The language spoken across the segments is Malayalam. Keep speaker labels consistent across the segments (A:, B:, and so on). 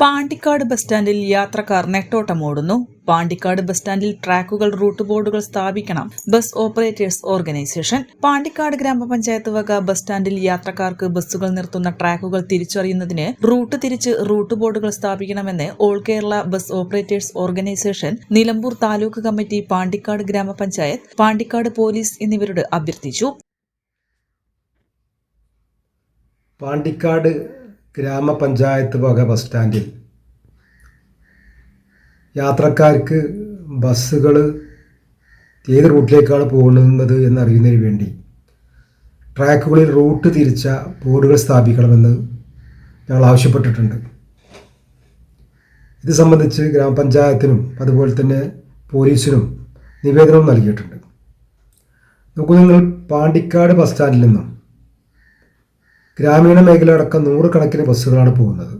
A: Pandikkad bus സ്റ്റാൻഡിൽ യാത്രക്കാർ നെട്ടോട്ടമോടുന്നു. പാണ്ടിക്കാട് ബസ് സ്റ്റാൻഡിൽ ട്രാക്കുകൾ റൂട്ട് ബോർഡുകൾ സ്ഥാപിക്കണം. Bus operators organisation. പാണ്ടിക്കാട് ഗ്രാമപഞ്ചായത്ത് വക ബസ് സ്റ്റാൻഡിൽ യാത്രക്കാർക്ക് ബസ്സുകൾ നിർത്തുന്ന ട്രാക്കുകൾ തിരിച്ചറിയുന്നതിന് റൂട്ട് തിരിച്ച് റൂട്ട് ബോർഡുകൾ സ്ഥാപിക്കണമെന്ന് all Kerala bus operators organisation Nilambur taluk committee Pandikkad ഗ്രാമപഞ്ചായത്ത് പാണ്ടിക്കാട് പോലീസ് എന്നിവരോട് അഭ്യർത്ഥിച്ചു.
B: പാണ്ടിക്കാട് ഗ്രാമപഞ്ചായത്ത് വക ബസ് സ്റ്റാൻഡിൽ യാത്രക്കാർക്ക് ബസ്സുകൾ ഏത് റൂട്ടിലേക്കാണ് പോകുന്നത് എന്നറിയുന്നതിന് വേണ്ടി ട്രാക്കുകളിൽ റൂട്ട് തിരിച്ച ബോർഡുകൾ സ്ഥാപിക്കണമെന്ന് ഞങ്ങൾ ആവശ്യപ്പെട്ടിട്ടുണ്ട്. ഇത് സംബന്ധിച്ച് ഗ്രാമപഞ്ചായത്തിനും അതുപോലെ തന്നെ പോലീസിനും നിവേദനവും നൽകിയിട്ടുണ്ട്. നോക്കൂ നിങ്ങൾ പാണ്ടിക്കാട് ബസ് സ്റ്റാൻഡിൽ നിന്നും ഗ്രാമീണ മേഖല അടക്കം നൂറുകണക്കിന് ബസ്സുകളാണ് പോകുന്നത്.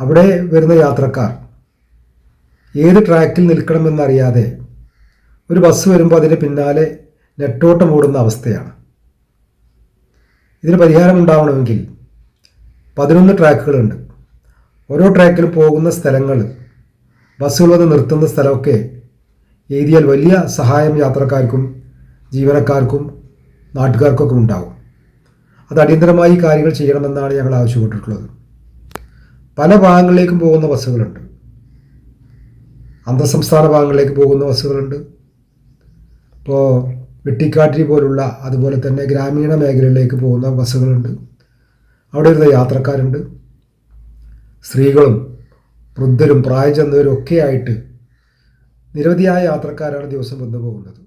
B: അവിടെ വരുന്ന യാത്രക്കാർ ഏത് ട്രാക്കിൽ നിൽക്കണമെന്നറിയാതെ ഒരു ബസ് വരുമ്പോൾ അതിന്റെ പിന്നാലെ നെട്ടോട്ടം ഓടുന്ന അവസ്ഥയാണ്. ഇതിന് പരിഹാരം ഉണ്ടാവണമെങ്കിൽ പതിനൊന്ന് ട്രാക്കുകളുണ്ട്. ഓരോ ട്രാക്കിലും പോകുന്ന സ്ഥലങ്ങൾ ബസ്സുകൾ വന്ന് നിർത്തുന്ന സ്ഥലമൊക്കെ എഴുതിയാൽ വലിയ സഹായം യാത്രക്കാർക്കും ജീവനക്കാർക്കും നാട്ടുകാർക്കൊക്കെ ഉണ്ടാവും. അത് അടിയന്തരമായി കാര്യങ്ങൾ ചെയ്യണമെന്നാണ് ഞങ്ങൾ ആവശ്യപ്പെട്ടിട്ടുള്ളത്. പല ഭാഗങ്ങളിലേക്കും പോകുന്ന ബസ്സുകളുണ്ട്. അന്തർസംസ്ഥാന ഭാഗങ്ങളിലേക്ക് പോകുന്ന ബസ്സുകളുണ്ട്. ഇപ്പോൾ വെട്ടിക്കാട്ടിരി പോലുള്ള അതുപോലെ തന്നെ ഗ്രാമീണ മേഖലയിലേക്ക് പോകുന്ന ബസ്സുകളുണ്ട്. അവിടെ ഇരുന്ന യാത്രക്കാരുണ്ട്. സ്ത്രീകളും വൃദ്ധരും പ്രായം ചെന്നവരും ഒക്കെ ആയിട്ട് നിരവധിയായ യാത്രക്കാരാണ് ദിവസം വന്നു പോകുന്നത്.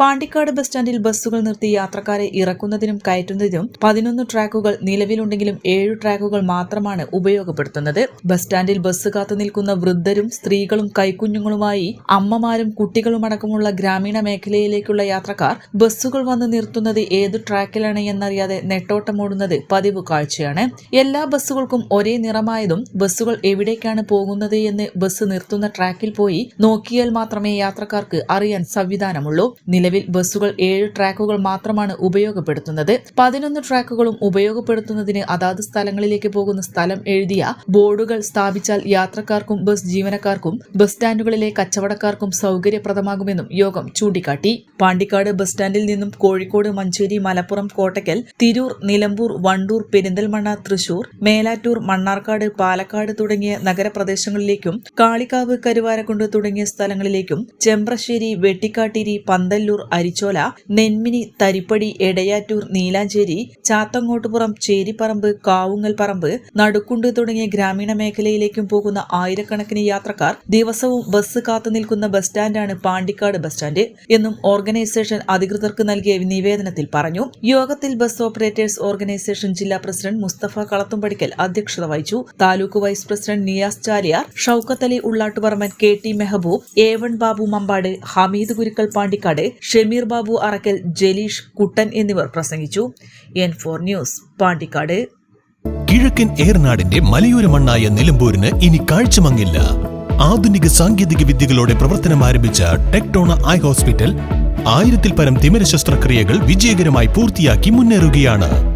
A: പാണ്ടിക്കാട് ബസ് സ്റ്റാൻഡിൽ ബസ്സുകൾ നിർത്തി യാത്രക്കാരെ ഇറക്കുന്നതിനും കയറ്റുന്നതിനും പതിനൊന്ന് ട്രാക്കുകൾ നിലവിലുണ്ടെങ്കിലും ഏഴ് ട്രാക്കുകൾ മാത്രമാണ് ഉപയോഗപ്പെടുത്തുന്നത്. ബസ് സ്റ്റാൻഡിൽ ബസ് കാത്തു നിൽക്കുന്ന വൃദ്ധരും സ്ത്രീകളും കൈക്കുഞ്ഞുങ്ങളുമായി അമ്മമാരും കുട്ടികളുമടക്കമുള്ള ഗ്രാമീണ മേഖലയിലേക്കുള്ള യാത്രക്കാർ ബസ്സുകൾ വന്ന് നിർത്തുന്നത് ഏത് ട്രാക്കിലാണ് എന്നറിയാതെ നെട്ടോട്ടമോടുന്നത് പതിവ് കാഴ്ചയാണ്. എല്ലാ ബസ്സുകൾക്കും ഒരേ നിറമായതും ബസ്സുകൾ എവിടേക്കാണ് പോകുന്നത് എന്ന് ബസ് നിർത്തുന്ന ട്രാക്കിൽ പോയി നോക്കിയാൽ മാത്രമേ യാത്രക്കാർക്ക് അറിയാൻ സംവിധാനമുള്ളൂ. നിലവിൽ ബസ്സുകൾ ഏഴ് ട്രാക്കുകൾ മാത്രമാണ് ഉപയോഗപ്പെടുത്തുന്നത്. പതിനൊന്ന് ട്രാക്കുകളും ഉപയോഗപ്പെടുത്തുന്നതിന് അതാത് സ്ഥലങ്ങളിലേക്ക് പോകുന്ന സ്ഥലം എഴുതിയ ബോർഡുകൾ സ്ഥാപിച്ചാൽ യാത്രക്കാർക്കും ബസ് ജീവനക്കാർക്കും ബസ് സ്റ്റാൻഡുകളിലെ കച്ചവടക്കാർക്കും സൗകര്യപ്രദമാകുമെന്നും യോഗം ചൂണ്ടിക്കാട്ടി. പാണ്ടിക്കാട് ബസ് സ്റ്റാൻഡിൽ നിന്നും കോഴിക്കോട് മഞ്ചേരി മലപ്പുറം കോട്ടയ്ക്കൽ തിരൂർ നിലമ്പൂർ വണ്ടൂർ പെരിന്തൽമണ്ണ തൃശൂർ മേലാറ്റൂർ മണ്ണാർക്കാട് പാലക്കാട് തുടങ്ങിയ നഗരപ്രദേശങ്ങളിലേക്കും കാളിക്കാവ് കരുവാരക്കുണ്ട് തുടങ്ങിയ സ്ഥലങ്ങളിലേക്കും ചെമ്പ്രശ്ശേരി വെട്ടിക്കാട്ടിരി പന്തല്ലൂർ അരിച്ചോല നെന്മിനി തരിപ്പടി എടയാറ്റൂർ നീലാഞ്ചേരി ചാത്തങ്ങോട്ടുപുറം ചേരിപ്പറമ്പ് കാവുങ്ങൽ പറമ്പ് നടുക്കുണ്ട് തുടങ്ങിയ ഗ്രാമീണ മേഖലയിലേക്കും പോകുന്ന ആയിരക്കണക്കിന് യാത്രക്കാർ ദിവസവും ബസ് കാത്തു നിൽക്കുന്ന ബസ് സ്റ്റാൻഡാണ് പാണ്ടിക്കാട് ബസ് സ്റ്റാൻഡ് എന്നും ഓർഗനൈസേഷൻ അധികൃതർക്ക് നൽകിയ നിവേദനത്തിൽ പറഞ്ഞു. യോഗത്തിൽ ബസ് ഓപ്പറേറ്റേഴ്സ് ഓർഗനൈസേഷൻ ജില്ലാ പ്രസിഡന്റ് മുസ്തഫ കളത്തുംപടിക്കൽ അധ്യക്ഷത വഹിച്ചു. Taluk vice president Niyas Chaliyar Shoukath Ali Ullattuparamban K T Mehboob A one Babu Mambad Hameed Gurukkal Pandikkad Shameer Babu Arakkal Jaleesh Kuttan എന്നിവർ പ്രസംഗിച്ചു. N four news Pandikkad.
C: കിഴക്കൻ ഏർനാടിന്റെ മലയോര മണ്ണായ നിലമ്പൂരിന് ഇനി കാഴ്ചമങ്ങില്ല. ആധുനിക സാങ്കേതിക വിദ്യകളോടെ പ്രവർത്തനം ആരംഭിച്ച ടെക്ടോണ ഐ ഹോസ്പിറ്റൽ ആയിരത്തിൽ പരം തിമിര ശസ്ത്രക്രിയകൾ വിജയകരമായി പൂർത്തിയാക്കി മുന്നേറുകയാണ്.